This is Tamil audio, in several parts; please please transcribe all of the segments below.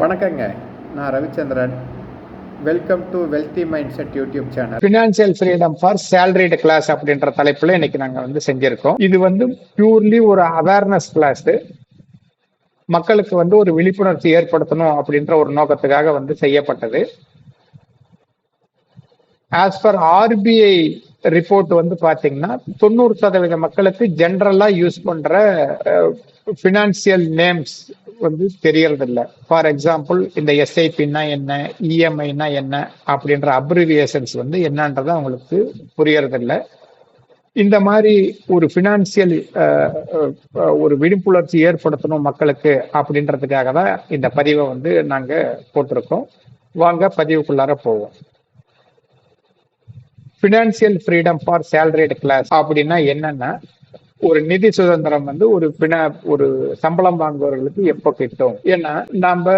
வணக்கங்க. நான் Ravichandran. Welcome to wealthy mindset YouTube channel financial freedom for salaried class அப்படின்ற தலைப்புல இன்னைக்கு நாங்க வந்து செஞ்சிருக்கோம். இது வந்து பியூர்லி ஒரு அவேர்னஸ் கிளாஸ் மக்களுக்கு வந்து ஒரு விழிப்புணர்ச்சி ஏற்படுத்தணும் அப்படின்ற ஒரு நோக்கத்துக்காக வந்து செய்யப்பட்டது. ஆஸ் பர் ஆர்பிஐ ரிப்போர்ட் வந்து பார்த்தீங்கன்னா தொண்ணூறு சதவீத மக்களுக்கு ஜென்ரலாக யூஸ் பண்ணுற ஃபினான்சியல் நேம்ஸ் வந்து தெரியறதில்ல. ஃபார் எக்ஸாம்பிள் இந்த எஸ்ஐபின்னா என்ன இஎம்ஐனா என்ன அப்படின்ற அப்ரிவியேஷன்ஸ் வந்து என்னன்றது அவங்களுக்கு புரியறது இந்த மாதிரி ஒரு ஃபினான்சியல் ஒரு விழிப்புணர்ச்சி ஏற்படுத்தணும் மக்களுக்கு அப்படின்றதுக்காக தான் இந்த பதிவை வந்து நாங்கள் போட்டிருக்கோம். வாங்க பதிவுக்குள்ளார போவோம். Financial freedom for salaried class அப்படின்னா என்னன்னா ஒரு நிதி சுதந்திரம் வந்து ஒரு பிண ஒரு சம்பளம் வாங்குவவர்களுக்கு எப்போ கிட்டும்? ஏன்னா நம்ம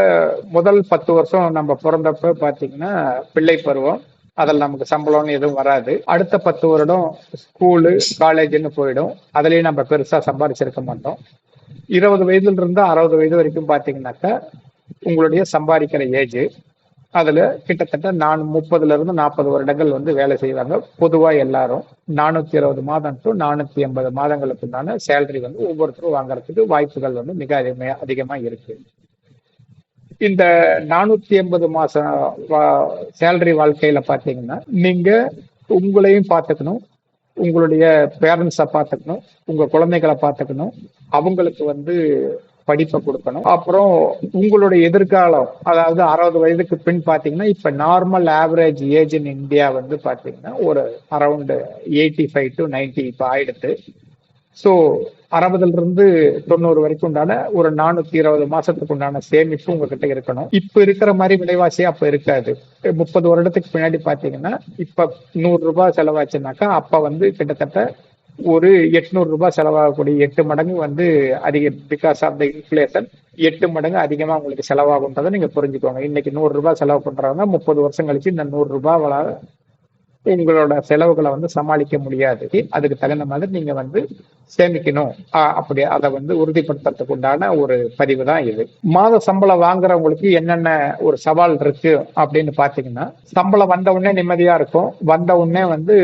முதல் பத்து வருஷம் நம்ம பிறந்தப்ப பாத்தீங்கன்னா பிள்ளை பருவம் அதில் நமக்கு சம்பளம்னு எதுவும் வராது. அடுத்த பத்து வருடம் ஸ்கூலு காலேஜ்னு போயிடும். அதுலேயும் நம்ம பெருசாக சம்பாதிச்சிருக்க மாட்டோம். இருபது வயதுல இருந்து அறுபது வயது வரைக்கும் பார்த்தீங்கன்னாக்கா உங்களுடைய சம்பாதிக்கிற ஏஜ் அதுல கிட்டத்தட்ட நான் முப்பதுல இருந்து நாற்பது வருடங்கள் வந்து வேலை செய்வாங்க. பொதுவா எல்லாரும் நானூத்தி இருபது மாதம் டு நானூத்தி எண்பது மாதங்களுக்கு உண்டான சேலரி வந்து ஒவ்வொருத்தரும் வாங்குறதுக்கு வாய்ப்புகள் வந்து மிக அதிகமா அதிகமா இருக்கு. இந்த நானூத்தி எண்பது மாசம் சேலரி வாழ்க்கையில பாத்தீங்கன்னா நீங்க உங்களையும் பார்த்துக்கணும் உங்களுடைய பேரண்ட்ஸை பார்த்துக்கணும் உங்க குழந்தைகளை பார்த்துக்கணும் அவங்களுக்கு வந்து படிப்பை கொடுக்கணும். அப்புறம் உங்களுடைய எதிர்காலம் அதாவது அறுபது வயதுக்கு பின் பாத்தீங்கன்னா இப்ப normal average age in India வந்து பாத்தீங்கன்னா ஒரு around eighty five to ninety இப்போ ஆயிடுத்து ஸோ அறுபதுல இருந்து தொண்ணூறு வரைக்கும் உண்டான ஒரு நானூத்தி இருபது மாசத்துக்கு உண்டான சேமிப்பு உங்ககிட்ட இருக்கணும். இப்ப இருக்கிற மாதிரி விலைவாசி அப்ப இருக்காது. முப்பது வருடத்துக்கு பின்னாடி பாத்தீங்கன்னா இப்ப நூறு ரூபாய் செலவாச்சுனாக்கா அப்ப வந்து கிட்டத்தட்ட ஒரு எட்நூறு ரூபாய் செலவாகக்கூடிய எட்டு மடங்கு வந்து அதிக பிகாஸ் ஆஃப் த இன்ஃபிளேஷன் எட்டு மடங்கு அதிகமாக உங்களுக்கு செலவாகுன்றதை நீங்கள் புரிஞ்சுக்கோங்க. இன்னைக்கு நூறு ரூபாய் செலவு பண்ணுறவங்க முப்பது வருஷம் கழிச்சு இந்த நூறு ரூபாய் உங்களோட செலவுகளை வந்து சமாளிக்க முடியாது. அதுக்கு தகுந்த மாதிரி நீங்கள் வந்து சேமிக்கணும். அப்படி அதை வந்து உறுதிப்படுத்துறதுக்கு உண்டான ஒரு பதிவு தான் இது. மாத சம்பளம் வாங்குறவங்களுக்கு என்னென்ன ஒரு சவால் இருக்கு அப்படின்னு பாத்தீங்கன்னா சம்பளம் வந்த உடனே நிம்மதியா இருக்கும். வந்த உடனே வந்து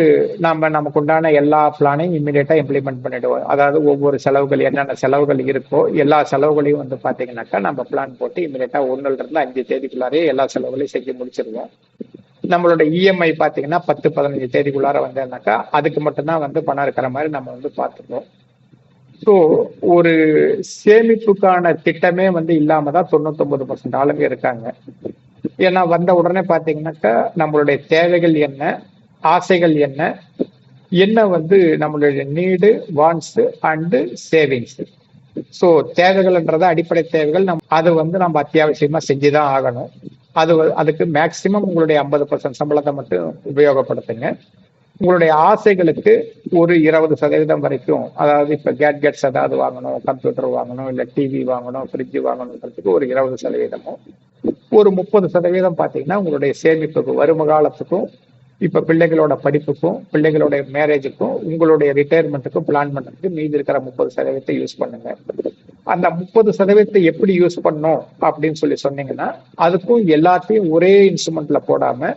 நம்ம நமக்கு உண்டான எல்லா பிளானையும் இம்மிடியட்டா இம்ப்ளிமெண்ட் பண்ணிடுவோம். அதாவது ஒவ்வொரு செலவுகள் என்னென்ன செலவுகள் இருக்கோ எல்லா செலவுகளையும் வந்து பாத்தீங்கன்னாக்கா நம்ம பிளான் போட்டு இம்மிடியட்டா ஒன்னுல இருந்து அஞ்சு தேதிக்குள்ளாரே எல்லா செலவுகளையும் செஞ்சு முடிச்சிருவோம். நம்மளோட இஎம்ஐ பாத்தீங்கன்னா பத்து பதினஞ்சு தேதிக்குள்ளார வந்தேன்னாக்கா அதுக்கு மட்டும்தான் வந்து பணம் இருக்கிற மாதிரி நம்ம வந்து பார்த்துப்போம். ஸோ ஒரு சேமிப்புக்கான திட்டமே வந்து இல்லாம தான் தொண்ணூத்தொன்பது பர்சன்ட் ஆளுங்க இருக்காங்க. ஏன்னா வந்த உடனே பாத்தீங்கன்னாக்கா நம்மளுடைய தேவைகள் என்ன ஆசைகள் என்ன என்ன வந்து நம்மளுடைய needs wants and savings so தேவைகள்ன்றத அடிப்படை தேவைகள் நம் அது வந்து நம்ம அத்தியாவசியமா செஞ்சுதான் ஆகணும். அது அதுக்கு மேக்சிமம் உங்களுடைய ஐம்பது பர்சன்ட் சம்பளத்தை மட்டும் உபயோகப்படுத்துங்க. உங்களுடைய ஆசைகளுக்கு ஒரு இருபது சதவீதம் வரைக்கும் அதாவது இப்ப கேட்கெட்ஸ் ஏதாவது வாங்கணும் கம்ப்யூட்டர் வாங்கணும் இல்ல டிவி வாங்கணும் ஃப்ரிட்ஜ் வாங்கணுன்றதுக்கு ஒரு இருபது சதவீதமும் ஒரு முப்பது சதவீதம் பாத்தீங்கன்னா உங்களுடைய சேமிப்புக்கு வரும காலத்துக்கும் இப்ப பிள்ளைகளோட படிப்புக்கும் பிள்ளைகளோட மேரேஜுக்கும் உங்களுடைய ரிட்டையர்மெண்ட்டுக்கும் பிளான் பண்ணுறதுக்கு மீதி இருக்கிற முப்பது சதவீதத்தை யூஸ் பண்ணுங்க. அந்த முப்பது சதவீதத்தை எப்படி யூஸ் பண்ணும் அப்படின்னு சொல்லி சொன்னீங்கன்னா அதுக்கும் எல்லாத்தையும் ஒரே இன்ஸ்ட்ருமெண்ட்ல போடாம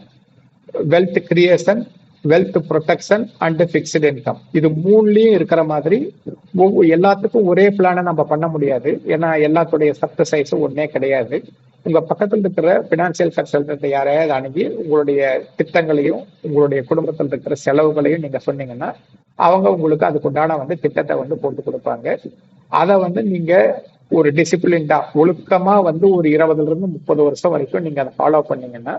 wealth creation wealth protection and fixed income இது மூணுலயும் இருக்கிற மாதிரி எல்லாத்துக்கும் ஒரே பிளானை நம்ம பண்ண முடியாது. ஏன்னா எல்லாத்துடைய சத்த சைஸும் ஒன்றே கிடையாது. உங்க பக்கத்தில் இருக்கிற பினான்சியல் கன்சல்டன்ட் யாரையாவது அணுகி உங்களுடைய திட்டங்களையும் உங்களுடைய குடும்பத்தில் இருக்கிற செலவுகளையும் நீங்க சொன்னீங்கன்னா அவங்க உங்களுக்கு அதுக்குண்டான வந்து திட்டத்தை வந்து போட்டு கொடுப்பாங்க. அதை வந்து நீங்க ஒரு டிசிப்ளின்டா ஒழுக்கமா வந்து ஒரு இருபதுல இருந்து முப்பது வருஷம் வரைக்கும் நீங்க அதை ஃபாலோ பண்ணீங்கன்னா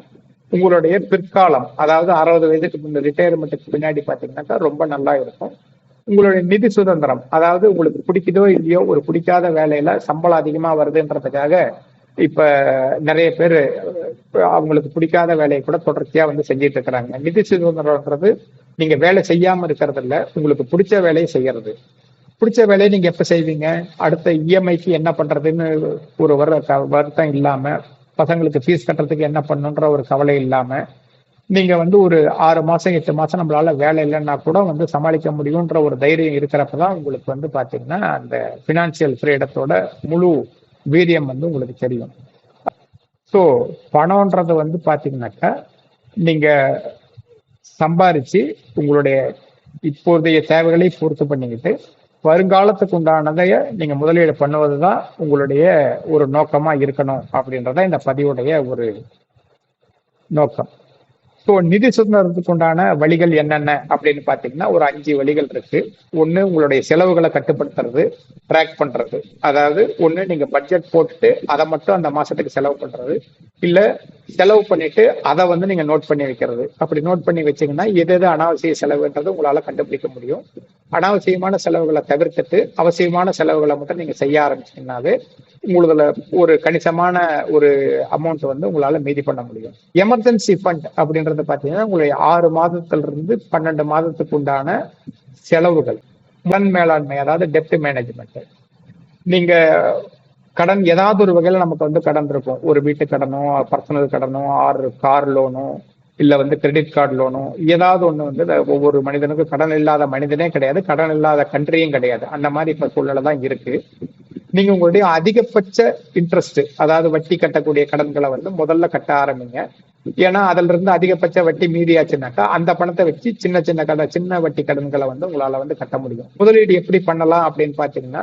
உங்களுடைய பிற்காலம் அதாவது அறுபது வயதுக்கு முன்ன ரிட்டையர்மெண்ட்டுக்கு பின்னாடி பார்த்தீங்கன்னாக்கா ரொம்ப நல்லா இருக்கும். உங்களுடைய நிதி சுதந்திரம் அதாவது உங்களுக்கு பிடிக்குதோ இல்லையோ ஒரு பிடிக்காத வேலையில சம்பளம் அதிகமாக வருதுன்றதுக்காக இப்ப நிறைய பேர் அவங்களுக்கு பிடிக்காத வேலையை கூட தொடர்ச்சியா வந்து செஞ்சிட்டு இருக்கிறாங்க. நிதி சுதந்திரம்ன்றது நீங்க வேலை செய்யாம இருக்கிறது இல்ல உங்களுக்கு பிடிச்ச வேலையை செய்யறது. பிடிச்ச வேலையை நீங்க எப்ப செய்வீங்க? அடுத்த இஎம்ஐக்கு என்ன பண்றதுன்னு ஒரு வருத்தம் இல்லாம பசங்களுக்கு ஃபீஸ் கட்டுறதுக்கு என்ன பண்ணுன்ற ஒரு கவலை இல்லாம நீங்க வந்து ஒரு ஆறு மாசம் எட்டு மாசம் நம்மளால வேலை இல்லைன்னா கூட வந்து சமாளிக்க முடியும்ன்ற ஒரு தைரியம் இருக்கிறப்பதான் உங்களுக்கு வந்து பாத்தீங்கன்னா அந்த பினான்சியல் ஃப்ரீடத்தோட முழு வீரியம் வந்து உங்களுக்கு தெரியும். ஸோ பணம்ன்றது வந்து பார்த்தீங்கன்னாக்கா நீங்கள் சம்பாரிச்சு உங்களுடைய இப்போதைய தேவைகளை பூர்த்தி பண்ணிக்கிட்டு வருங்காலத்துக்கு உண்டானதை நீங்க முதலீடு பண்ணுவது தான் உங்களுடைய ஒரு நோக்கமா இருக்கணும் அப்படின்றத இந்த பதிவுடைய ஒரு நோக்கம். ஸோ நிதி சுதந்திரத்துக்கு உண்டான வழிகள் என்னென்ன அப்படின்னு பார்த்தீங்கன்னா ஒரு அஞ்சு வழிகள் இருக்கு. ஒன்று உங்களுடைய செலவுகளை கட்டுப்படுத்துறது ட்ராக் பண்றது. அதாவது ஒன்று நீங்க பட்ஜெட் போட்டுட்டு அதை மட்டும் அந்த மாசத்துக்கு செலவு பண்றது. இல்லை செலவு பண்ணிட்டு அதை வந்து நீங்க நோட் பண்ணி வைக்கிறது. அப்படி நோட் பண்ணி வச்சீங்கன்னா எது எது அனாவசிய செலவுன்றது உங்களால கண்டுபிடிக்க முடியும். அனாவசியமான செலவுகளை தவிர்த்துட்டு அவசியமான செலவுகளை மட்டும் நீங்க செய்ய ஆரம்பிச்சீங்கன்னாவே உங்களதுல ஒரு கணிசமான ஒரு அமௌண்ட் வந்து உங்களால மீதி பண்ண முடியும். எமர்ஜென்சி ஃபண்ட் அப்படின்றது பாத்தீங்கன்னா உங்களுடைய ஆறு மாதத்துல இருந்து பன்னெண்டு மாதத்துக்கு உண்டான செலவுகள். கடன் மேலாண்மை அதாவது டெப்ட் மேனேஜ்மெண்ட் நீங்க கடன் ஏதாவது ஒரு வகையில நமக்கு வந்து கடன் இருக்கும் ஒரு வீட்டு கடனோ பர்சனல் கடனோ ஆறு கார் லோனோ இல்ல வந்து கிரெடிட் கார்டு லோனோ ஏதாவது ஒண்ணு வந்து ஒவ்வொரு மனிதனுக்கும் கடன் இல்லாத மனிதனே கிடையாது கடன் இல்லாத கண்ட்ரியும் கிடையாது. அந்த மாதிரி இப்ப சூழ்நிலை தான் இருக்கு. நீங்க உங்களுடைய அதிகபட்ச இன்ட்ரெஸ்ட் அதாவது வட்டி கட்டக்கூடிய கடன்களை வந்து முதல்ல கட்ட ஆரம்பிங்க. ஏன்னா அதுல இருந்து அதிகபட்ச வட்டி மீதியாச்சுனாக்கா அந்த பணத்தை வச்சு சின்ன சின்ன கடன் சின்ன வட்டி கடன்களை வந்து உங்களால வந்து கட்ட முடியும். முதலீடு எப்படி பண்ணலாம் அப்படின்னு பாத்தீங்கன்னா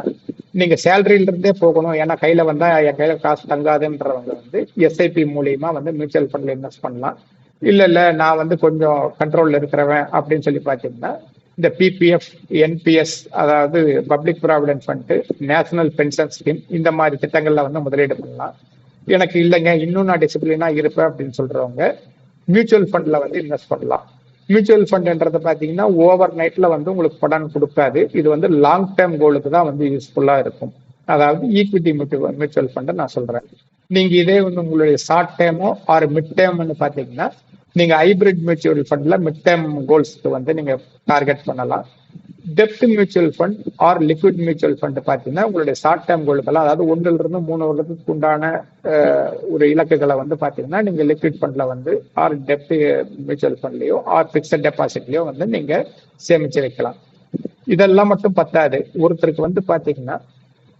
நீங்க சேலரியில இருந்தே போகணும். ஏன்னா கையில வந்தா என் கையில காசு தங்காதுன்றவங்க வந்து எஸ்ஐபி மூலியமா வந்து மியூச்சுவல் ஃபண்ட்ல இன்வெஸ்ட் பண்ணலாம். இல்ல இல்ல நான் வந்து கொஞ்சம் கண்ட்ரோல்ல இருக்கிறவன் அப்படின்னு சொல்லி பாத்தீங்கன்னா இந்த பிபிஎஃப் என்பிஎஸ் அதாவது public provident fund national pension scheme இந்த மாதிரி திட்டங்கள்ல வந்து முதலீடு பண்ணலாம். எனக்கு இல்லைங்க இன்னும் நான் டிசிப்ளினா இருப்பேன் அப்படின்னு சொல்றவங்க மியூச்சுவல் ஃபண்ட்ல வந்து இன்வெஸ்ட் பண்ணலாம். மியூச்சுவல் ஃபண்ட்ன்றது பாத்தீங்கன்னா ஓவர் நைட்ல வந்து உங்களுக்கு படன் கொடுக்காது. இது வந்து லாங் டேர்ம் கோலுக்கு தான் வந்து யூஸ்ஃபுல்லா இருக்கும். அதாவது ஈக்விட்டி மியூச்சுவல் ஃபண்டை நான் சொல்றேன். நீங்க இதே வந்து உங்களுடைய ஷார்ட் டேர்மோ ஆர் மிட் டேர்ம்னு பாத்தீங்கன்னா நீங்க ஹைபிரிட் மியூச்சுவல் ஃபண்ட்ல மிட் டேர்ம் கோல்ஸ்க்கு வந்து நீங்க டார்கெட் பண்ணலாம். Depth mutual fund or liquid mutual fund பார்த்தீங்கன்னா உங்களுடைய ஷார்ட் டேர்ம் கோல்டுக்கெல்லாம் அதாவது ஒன்றுல இருந்து மூணு வருடத்துக்கு உண்டான ஒரு இலக்குகளை வந்து பார்த்தீங்கன்னா நீங்க லிக்விட் ஃபண்ட்ல வந்து ஆர் டெப்த் மியூச்சுவல் ஃபண்ட்லயோ ஆர் பிக்சட் டெபாசிட்லயோ வந்து நீங்க சேமிச்சு வைக்கலாம். இதெல்லாம் மட்டும் பத்தாது. ஒருத்தருக்கு வந்து பாத்தீங்கன்னா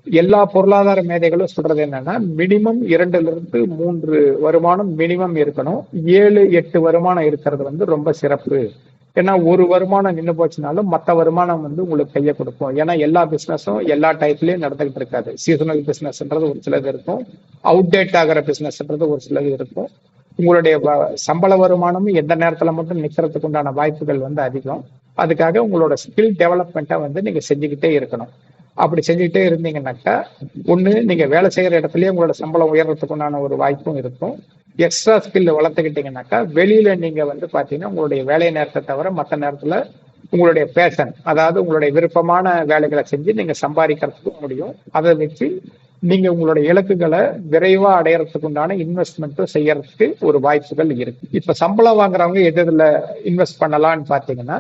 எல்லா பொருளாதார மேதைகளும் சொல்றது என்னன்னா மினிமம் இரண்டுல இருந்து மூன்று வருமானம் மினிமம் இருக்கணும். ஏழு எட்டு வருமானம் இருக்கிறது வந்து ரொம்ப சிறப்பு. ஏன்னா ஒரு வருமானம் நின்று போச்சுனாலும் மற்ற வருமானம் வந்து உங்களுக்கு கையை கொடுக்கும். ஏன்னா எல்லா பிசினஸும் எல்லா டைப்லயும் நடந்துகிட்டு இருக்காது. சீசனல் பிசினஸ்ன்றது ஒரு சிலது இருக்கும். அவுடேட் ஆகிற பிசினஸ்ன்றது ஒரு சிலது இருக்கும். உங்களுடைய வ- சம்பள வருமானமும் எந்த நேரத்துல மட்டும் நிக்கிறதுக்கு உண்டான வாய்ப்புகள் வந்து அதிகம். அதுக்காக உங்களோட ஸ்கில் டெவலப்மெண்ட்டை வந்து நீங்க செஞ்சுக்கிட்டே இருக்கணும். அப்படி செஞ்சுக்கிட்டே இருந்தீங்கன்னாக்கா ஒண்ணு நீங்க வேலை செய்யற இடத்துலயே உங்களோட சம்பளம் உயர்றதுக்கு உண்டான ஒரு வாய்ப்பும் இருக்கும். எக்ஸ்ட்ரா ஸ்கில் வளர்த்துக்கிட்டீங்கன்னாக்கா வெளியில நீங்க வந்து பாத்தீங்கன்னா உங்களுடைய வேலை நேரத்தை தவிர மற்ற நேரத்துல உங்களுடைய பேஷன் அதாவது உங்களுடைய விருப்பமான வேலைகளை செஞ்சு நீங்க சம்பாதிக்கிறதுக்கு முடியும். அதை வச்சு நீங்க உங்களுடைய இலக்குகளை விரைவா அடையறதுக்கு உண்டான இன்வெஸ்ட்மெண்ட்டும் செய்யறதுக்கு ஒரு வாய்ப்புகள் இருக்கு. இப்ப சம்பளம் வாங்குறவங்க எது இதுல இன்வெஸ்ட் பண்ணலாம்னு பாத்தீங்கன்னா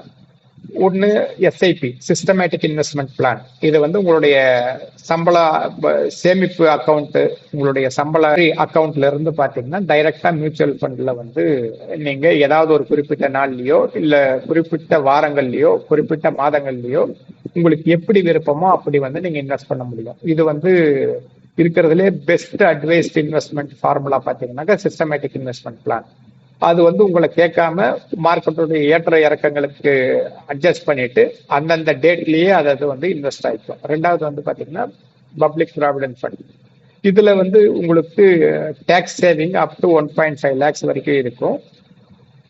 ஒன்னு எஸ்ஐபி சிஸ்டமேட்டிக் இன்வெஸ்ட்மெண்ட் பிளான் இது வந்து உங்களுடைய சம்பள சேமிப்பு அக்கௌண்ட்டு உங்களுடைய சம்பள அக்கௌண்ட்ல இருந்து பார்த்தீங்கன்னா டைரக்டா மியூச்சுவல் ஃபண்டில் வந்து நீங்க ஏதாவது ஒரு குறிப்பிட்ட நாள்லயோ இல்லை குறிப்பிட்ட வாரங்கள்லயோ குறிப்பிட்ட மாதங்கள்லயோ உங்களுக்கு எப்படி விருப்பமோ அப்படி வந்து நீங்க இன்வெஸ்ட் பண்ண முடியும். இது வந்து இருக்கிறதுலே பெஸ்ட் அட்வைஸ்ட் இன்வெஸ்ட்மெண்ட் ஃபார்முலா பார்த்தீங்கன்னாக்கா சிஸ்டமேட்டிக் இன்வெஸ்ட்மெண்ட் பிளான் அது வந்து உங்களை கேட்காம மார்க்கெட்டுடைய ஏற்ற இறக்கங்களுக்கு அட்ஜஸ்ட் பண்ணிட்டு அந்தந்த டேட்லயே அது அது வந்து இன்வெஸ்ட் ஆகிக்கும் ரெண்டாவது வந்து பாத்தீங்கன்னா பப்ளிக் ப்ராவிடன்ட் ஃபண்ட் இதுல வந்து உங்களுக்கு tax saving up to one point five lakhs வரைக்கும் இருக்கும்.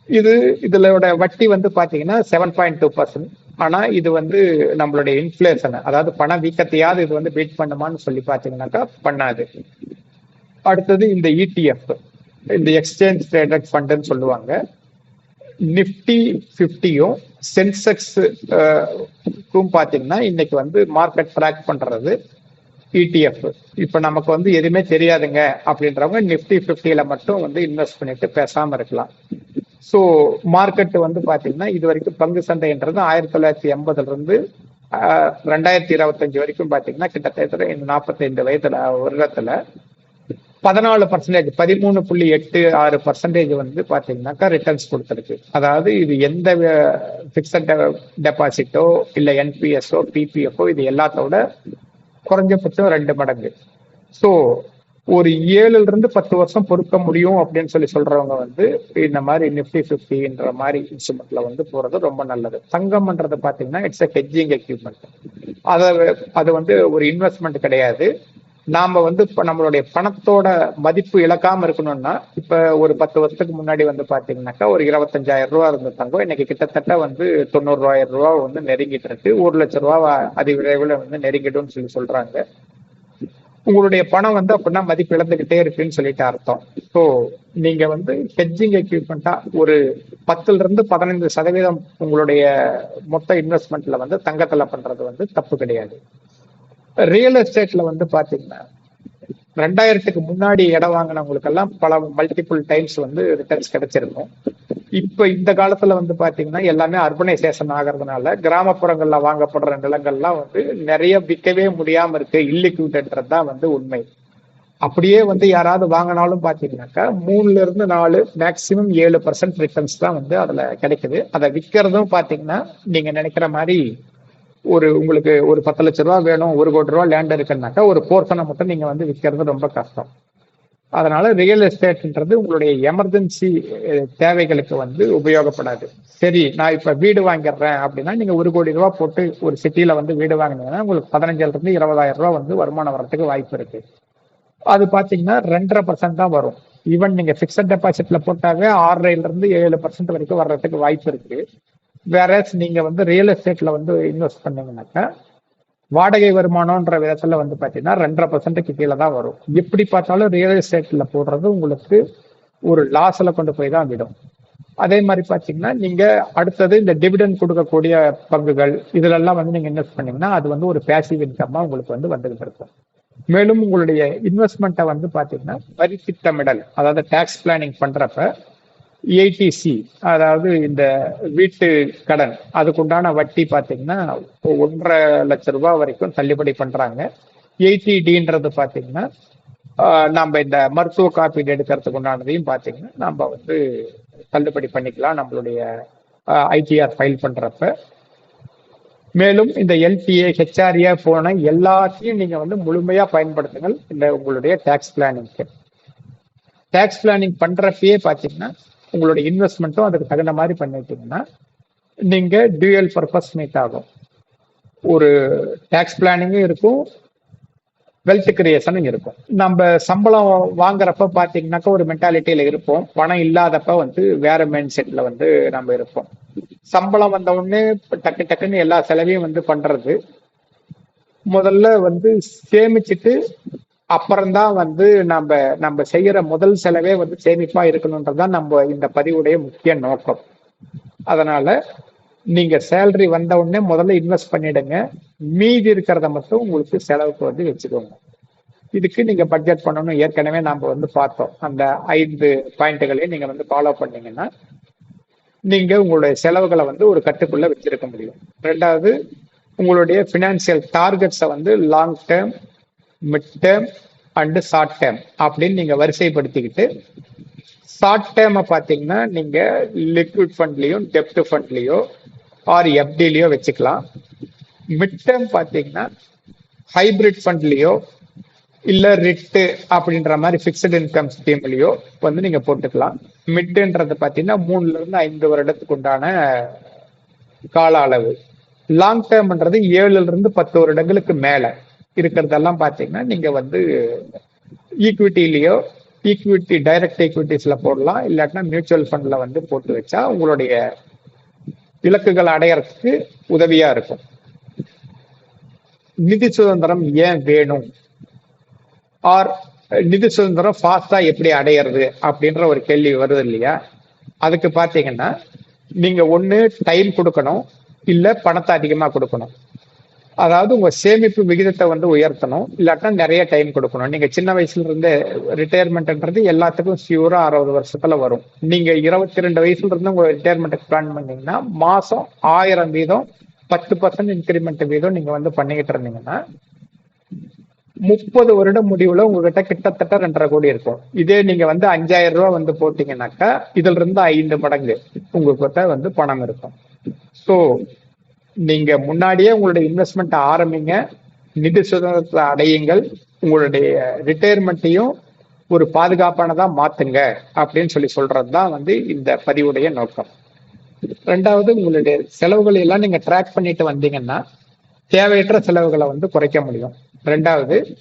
இது இதோட வட்டி வந்து பாத்தீங்கன்னா செவன் பாயிண்ட் டூ பர்சன்ட் ஆனா இது வந்து நம்மளுடைய இன்ஃபிளேஷன் அதாவது பண வீக்கத்தையாவது இது வந்து பீட் பண்ணுமான்னு சொல்லி பாத்தீங்கன்னாக்கா பண்ணாது. அடுத்தது இந்த இடிஎஃப் இந்த எக்ஸ்சேஞ்ச் ட்ரேடட் ஃபண்டுன்னு சொல்லுவாங்க. நிஃப்டி ஃபிஃப்டியும் சென்செக்ஸுக்கும் பார்த்தீங்கன்னா இன்னைக்கு வந்து மார்க்கெட் ட்ராக் பண்ணுறது இடிஎஃப் இப்போ நமக்கு வந்து எதுவுமே தெரியாதுங்க அப்படின்றவங்க நிஃப்டி ஃபிஃப்டியில் மட்டும் வந்து இன்வெஸ்ட் பண்ணிட்டு பேசாமல் இருக்கலாம். ஸோ மார்க்கெட் வந்து பார்த்தீங்கன்னா இது வரைக்கும் பங்கு சந்தைன்றது ஆயிரத்தி தொள்ளாயிரத்தி எண்பதுலேருந்து ரெண்டாயிரத்தி இருபத்தஞ்சு வரைக்கும் பார்த்தீங்கன்னா கிட்டத்தட்ட இந்த நாற்பத்தைந்து வயதில் வருடத்தில் பதினாலு பர்சன்டேஜ் பதிமூணு புள்ளி எட்டு ஆறு பர்சன்டேஜ் வந்து பார்த்தீங்கன்னாக்கா ரிட்டர்ன்ஸ் கொடுத்துருக்கு. அதாவது இது எந்த ஃபிக்ஸட் டெபாசிட்டோ இல்லை என்பிஎஸ்ஓ பிபிஎஃப்ஓ இது எல்லாத்தோட குறைஞ்சபட்சம் ரெண்டு மடங்கு. ஸோ ஒரு ஏழுல இருந்து பத்து வருஷம் பொறுக்க முடியும் அப்படின்னு சொல்லி சொல்றவங்க வந்து இந்த மாதிரி நிப்டி பிப்டின்ற மாதிரி இன்ஸ்ட்ருமெண்ட்ல வந்து போறது ரொம்ப நல்லது. தங்கம்ன்றது பாத்தீங்கன்னா இட்ஸ் அ ஹெட்ஜிங் எக்யூப்மெண்ட் அதை அது வந்து ஒரு இன்வெஸ்ட்மெண்ட் கிடையாது. நாம வந்து நம்மளுடைய பணத்தோட மதிப்பு இழக்காம இருக்கணும்னா இப்ப ஒரு பத்து வருஷத்துக்கு முன்னாடி வந்து பாத்தீங்கன்னாக்கா ஒரு இருபத்தஞ்சாயிரம் ரூபா இருந்த தங்கம் இன்னைக்கு கிட்டத்தட்ட வந்து தொண்ணூறு ரூபாயிரம் ரூபா வந்து நெருங்கிட்டு இருக்கு. ஒரு லட்சம் ரூபா அதி விரைவில் வந்து நெருங்கிடும்னு சொல்லி சொல்றாங்க. உங்களுடைய பணம் வந்து அப்படின்னா மதிப்பு இழந்துகிட்டே இருக்குன்னு சொல்லிட்டு அர்த்தம். ஸோ நீங்க வந்து ஹெட்ஜிங் எக்யூப்மெண்டா ஒரு பத்துல இருந்து பதினைந்து சதவீதம் உங்களுடைய மொத்த இன்வெஸ்ட்மெண்ட்ல வந்து தங்கத்துல பண்றது வந்து தப்பு கிடையாது. ரியல் எஸ்டேட்ல வந்து பாத்தீங்கன்னா ரெண்டாயிரத்துக்கு முன்னாடி இடம் வாங்கினவங்களுக்கெல்லாம் பல மல்டிபிள் டைம்ஸ் வந்து ரிட்டர்ன்ஸ் கிடைச்சிருக்கும். இப்ப இந்த காலத்துல வந்து பாத்தீங்கன்னா எல்லாமே அர்பனைசேஷன் ஆகிறதுனால கிராமப்புறங்கள்ல வாங்கப்படுற நிலங்கள்லாம் வந்து நிறைய விற்கவே முடியாம இருக்கு. இல்லிக்யூட்டன்றது தான் வந்து உண்மை. அப்படியே வந்து யாராவது வாங்கினாலும் பாத்தீங்கன்னாக்கா மூணுல இருந்து நாலு மேக்சிமம் ஏழு பர்சன்ட் ரிட்டர்ன்ஸ் தான் வந்து அதுல கிடைக்குது. அதை விற்கிறதும் பாத்தீங்கன்னா நீங்க நினைக்கிற மாதிரி ஒரு உங்களுக்கு ஒரு பத்து லட்ச ரூபா வேணும் ஒரு கோடி ரூபா லேண்ட் இருக்குன்னாக்கா ஒரு போர்ஷனை மட்டும் நீங்க வந்து விற்கிறது ரொம்ப கஷ்டம். அதனால ரியல் எஸ்டேட்ன்றது உங்களுடைய எமர்ஜென்சி தேவைகளுக்கு வந்து உபயோகப்படாது. சரி நான் இப்ப வீடு வாங்கிடுறேன் அப்படின்னா நீங்க ஒரு கோடி ரூபா போட்டு ஒரு சிட்டியில் வந்து வீடு வாங்கினீங்கன்னா உங்களுக்கு பதினஞ்சுல இருந்து இருபதாயிரம் ரூபா வந்து வருமானம் வரத்துக்கு வாய்ப்பு இருக்கு. அது பாத்தீங்கன்னா ரெண்டரை பர்சன்ட் தான் வரும். ஈவன் நீங்க பிக்சட் டெபாசிட்ல போட்டாவே ஆறரைல இருந்து ஏழு பர்சன்ட் வரைக்கும் வர்றதுக்கு வாய்ப்பு இருக்கு. வேற நீங்க வந்து ரியல் எஸ்டேட்ல வந்து இன்வெஸ்ட் பண்ணீங்கன்னாக்கா வாடகை வருமானம்ன்ற விதத்துல வந்து பாத்தீங்கன்னா ரெண்டரை பர்சன்ட்டுக்கு கீழே தான் வரும். எப்படி பார்த்தாலும் ரியல் எஸ்டேட்ல போடுறது உங்களுக்கு ஒரு லாஸ்ல கொண்டு போய் தான் விடும். அதே மாதிரி பாத்தீங்கன்னா நீங்க அடுத்தது இந்த டிவிடன் கொடுக்கக்கூடிய பங்குகள் இதுலெல்லாம் வந்து நீங்க இன்வெஸ்ட் பண்ணீங்கன்னா அது வந்து ஒரு பேசிவ் இன்கம்மா உங்களுக்கு வந்து வந்துகிட்டு இருக்கும். மேலும் உங்களுடைய இன்வெஸ்ட்மெண்ட்டை வந்து பாத்தீங்கன்னா வரி திட்டமிடல் அதாவது டேக்ஸ் பிளானிங் பண்றப்ப ஏடிசி அதாவது இந்த வீட்டு கடன் அதுக்குண்டான வட்டி பார்த்தீங்கன்னா ஒன்றரை லட்சம் ரூபாய் வரைக்கும் தள்ளுபடி பண்ணுறாங்க எயிட்டிடின்றது பார்த்தீங்கன்னா நம்ம இந்த மருத்துவ காப்பீடு எடுக்கிறதுக்கு உண்டானதையும் பார்த்தீங்கன்னா நம்ம வந்து தள்ளுபடி பண்ணிக்கலாம் நம்மளுடைய ஐடிஆர் ஃபைல் பண்ணுறப்ப மேலும் இந்த எல்டிஏ ஹெச்ஆர்ஏ போன எல்லாத்தையும் நீங்கள் வந்து முழுமையாக பயன்படுத்துங்கள். இந்த உங்களுடைய டேக்ஸ் பிளானிங்க்கு டேக்ஸ் பிளானிங் பண்ணுறப்பயே பார்த்தீங்கன்னா உங்களுடைய இன்வெஸ்ட்மெண்ட்டும் அதுக்கு தகுந்த மாதிரி பண்ணிட்டீங்கன்னா நீங்க டியூயல் பர்பஸ் மீட் ஆகும். ஒரு டேக்ஸ் பிளானிங்கும் இருக்கும் வெல்த் கிரியேஷனும் இருக்கும். நம்ம சம்பளம் வாங்குறப்ப பாத்தீங்கன்னாக்கா ஒரு மென்டாலிட்டியில இருப்போம். பணம் இல்லாதப்ப வந்து வேற மைண்ட் செட்ல வந்து நம்ம இருப்போம். சம்பளம் வந்த உடனே டக்கு டக்குன்னு எல்லா செலவையும் வந்து பண்றது முதல்ல வந்து சேமிச்சுட்டு அப்புறம்தான் வந்து நம்ம நம்ம செய்யற முதல் செலவே வந்து சேமிப்பா இருக்கணும்ன்றதுதான் நம்ம இந்த பதிவுடைய முக்கிய நோக்கம். அதனால நீங்க சேலரி வந்த உடனே முதல்ல இன்வெஸ்ட் பண்ணிடுங்க. மீதி இருக்கிறத மட்டும் உங்களுக்கு செலவுக்கு வந்து வச்சுக்கோங்க. இதுக்கு நீங்க பட்ஜெட் பண்ணணும். ஏற்கனவே நாம வந்து பார்த்தோம். அந்த ஐந்து பாயிண்ட்டுகளையும் நீங்க வந்து ஃபாலோ பண்ணீங்கன்னா நீங்க உங்களுடைய செலவுகளை வந்து ஒரு கட்டுக்குள்ள வச்சிருக்க முடியும். ரெண்டாவது உங்களுடைய பினான்சியல் டார்கெட்ஸை வந்து long term mid term and short term அப்படின்னு நீங்க வரிசைப்படுத்திக்கிட்டு ஷார்ட் டேர்மை பார்த்தீங்கன்னா நீங்கள் லிக்விட் ஃபண்ட்லயும் டெப்ட் ஃபண்ட்லேயோ ஆர் எஃப்டிலேயோ வச்சுக்கலாம். மிட் டேர்ம் பார்த்தீங்கன்னா ஹைபிரிட் ஃபண்ட்லேயோ இல்லை ரிட்டு அப்படின்ற மாதிரி ஃபிக்ஸ்டு இன்கம் ஸ்கீம்லேயோ வந்து நீங்கள் போட்டுக்கலாம். மிட்டுன்றது பார்த்தீங்கன்னா மூணுல இருந்து ஐந்து வருடத்துக்கு உண்டான கால அளவு. லாங் டேர்ம்ன்றது ஏழுல இருந்து பத்து வருடங்களுக்கு மேலே. இருக்கிறதெல்லாம் பார்த்தீங்கன்னா நீங்க வந்து ஈக்விட்டிலேயோ ஈக்விட்டி டைரக்ட் ஈக்விட்டிஸ்ல போடலாம். இல்லாட்டினா மியூச்சுவல் ஃபண்ட்ல வந்து போட்டு வச்சா உங்களுடைய இலக்குகள் அடையறதுக்கு உதவியா இருக்கும். நிதி சுதந்திரம் ஏன் வேணும்? ஆர் நிதி சுதந்திரம் ஃபாஸ்டா எப்படி அடையிறது அப்படின்ற ஒரு கேள்வி வருது இல்லையா? அதுக்கு பார்த்தீங்கன்னா நீங்க ஒன்று டைம் கொடுக்கணும் இல்லை பணத்தை அதிகமாக கொடுக்கணும். அதாவது உங்க சேமிப்பு விகிதத்தை வந்து உயர்த்தணும். இல்லாட்டா நிறைய டைம் கொடுக்கணும். நீங்க சின்ன வயசுல இருந்து ரிட்டையர்மெண்ட்ன்றது எல்லாத்துக்கும் சியூரா அறுபது வருஷத்துல வரும். நீங்க இருபத்தி ரெண்டு வயசுல இருந்து உங்க ரிட்டையர்மெண்ட்டுக்கு பிளான் பண்ணீங்கன்னா மாசம் ஆயிரம் வீதம் பத்து பர்சன்ட் இன்க்ரிமெண்ட் வீதம் நீங்க வந்து பண்ணிக்கிட்டு இருந்தீங்கன்னா முப்பது வருடம் முடிவுல உங்ககிட்ட கிட்டத்தட்ட ரெண்டரை கோடி இருக்கும். இதே நீங்க வந்து அஞ்சாயிரம் ரூபாய் வந்து போட்டீங்கன்னாக்கா இதுல இருந்து ஐந்து மடங்கு உங்ககிட்ட வந்து பணம் இருக்கும். ஸோ நீங்க முன்னாடியே உங்களுடைய இன்வெஸ்ட்மெண்ட் ஆரம்பிங்க. நிதி சுதந்திரத்தை அடையுங்கள். உங்களுடைய ரிட்டையர்மெண்ட்டையும் ஒரு பாதுகாப்பானதா மாத்துங்க அப்படின்னு சொல்லி சொல்றது தான் வந்து இந்த பதிவுடைய நோக்கம். ரெண்டாவது உங்களுடைய செலவுகளை எல்லாம் நீங்க ட்ராக் பண்ணிட்டு வந்தீங்கன்னா தேவையற்ற செலவுகளை வந்து குறைக்க முடியும். ரெண்டாவது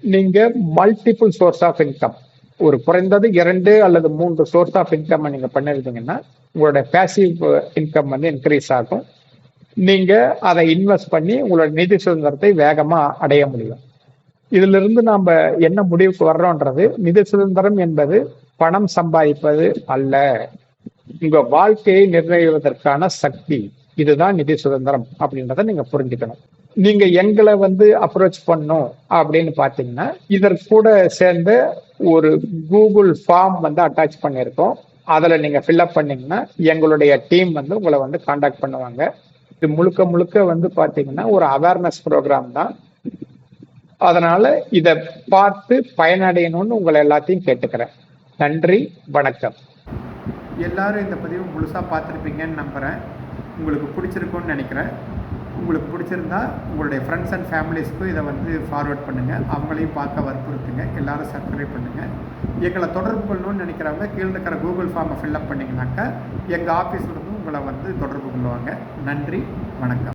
நீங்க மல்டிபிள் சோர்ஸ் ஆஃப் இன்கம் ஒரு குறைந்தது இரண்டு அல்லது மூன்று சோர்ஸ் ஆஃப் இன்கம் நீங்க பண்ணிருந்தீங்கன்னா உங்களோட பேசிவ் இன்கம் வந்து இன்க்ரீஸ் ஆகும். நீங்க அதை இன்வெஸ்ட் பண்ணி உங்களோட நிதி சுதந்திரத்தை வேகமா அடைய முடியும். இதுல இருந்து நாம என்ன முடிவுக்கு வர்றோன்றது நிதி சுதந்திரம் என்பது பணம் சம்பாதிப்பது அல்ல. உங்க வாழ்க்கையை நிர்ணயிப்பதற்கான சக்தி இதுதான் நிதி சுதந்திரம் அப்படின்றத நீங்க புரிஞ்சுக்கணும். நீங்க எங்களை வந்து அப்ரோச் பண்ணும் அப்படின்னு பாத்தீங்கன்னா இதற்கு கூட சேர்ந்து ஒரு கூகுள் ஃபார்ம் வந்து அட்டாச் பண்ணியிருக்கோம். அதில் நீங்கள் ஃபில்அப் பண்ணீங்கன்னா எங்களுடைய டீம் வந்து உங்களை வந்து காண்டாக்ட் பண்ணுவாங்க. இது முழுக்க முழுக்க வந்து பாத்தீங்கன்னா ஒரு அவேர்னஸ் ப்ரோக்ராம் தான். அதனால இதை பார்த்து பயனடையணும்னு உங்களை எல்லாத்தையும் கேட்டுக்கிறேன். நன்றி வணக்கம். எல்லாரும் இந்த பதிவு முழுசாக பார்த்துருப்பீங்கன்னு நம்புகிறேன் உங்களுக்கு பிடிச்சிருக்கும்னு நினைக்கிறேன். உங்களுக்கு பிடிச்சிருந்தா உங்களுடைய ஃப்ரெண்ட்ஸ் அண்ட் ஃபேமிலிஸ்க்கும் இதை வந்து ஃபார்வர்ட் பண்ணுங்கள் அவங்களையும் பார்க்க வற்புறுத்துங்க. எல்லாரும் சப்ஸ்கிரைப் பண்ணுங்கள் எங்களை தொடர்பு கொள்ளணும்னு நினைக்கிறவங்க கீழே இருக்கிற கூகுள் ஃபார்மை ஃபில்அப் பண்ணிங்கனாக்கா எங்கள் ஆஃபீஸ்லேருந்து உங்களை வந்து தொடர்பு கொள்வாங்க. நன்றி வணக்கம்.